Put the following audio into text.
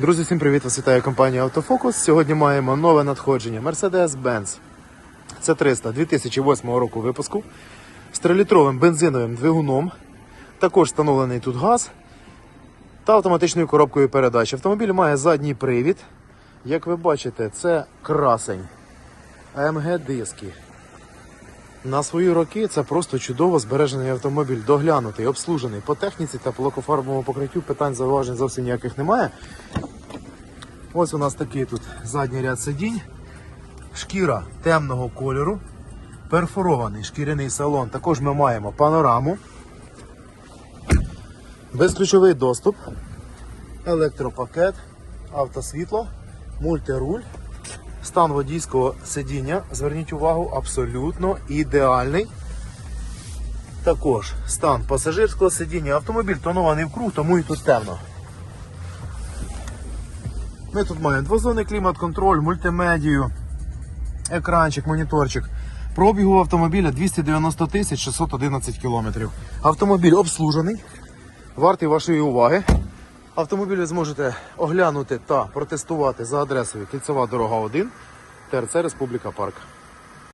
Друзі, всім привіт! Вас вітає компанія Автофокус. Сьогодні маємо нове надходження Mercedes-Benz C300 2008 року випуску з 3-літровим бензиновим двигуном. Також встановлений тут газ та автоматичною коробкою передач. Автомобіль має задній привід. Як ви бачите, це красень. AMG диски. На свої роки це просто чудово збережений автомобіль, доглянутий, обслужений по техніці та по лакофарбовому покриттю. Питань зауважень зовсім ніяких немає. Ось у нас такий тут задній ряд сидінь, шкіра темного кольору, перфорований шкіряний салон. Також ми маємо панораму, безключовий доступ, електропакет, автосвітло, мультируль. Стан водійського сидіння, зверніть увагу, абсолютно ідеальний. Також стан пасажирського сидіння. Автомобіль тонований в круг, тому і тут темно. Ми тут маємо двозонний клімат-контроль, мультимедію, екранчик, моніторчик. Пробігу автомобіля 290 тисяч 611 кілометрів. Автомобіль обслужений, вартий вашої уваги. Автомобіль ви зможете оглянути та протестувати за адресою Кільцева дорога 1, ТРЦ Республіка Парк.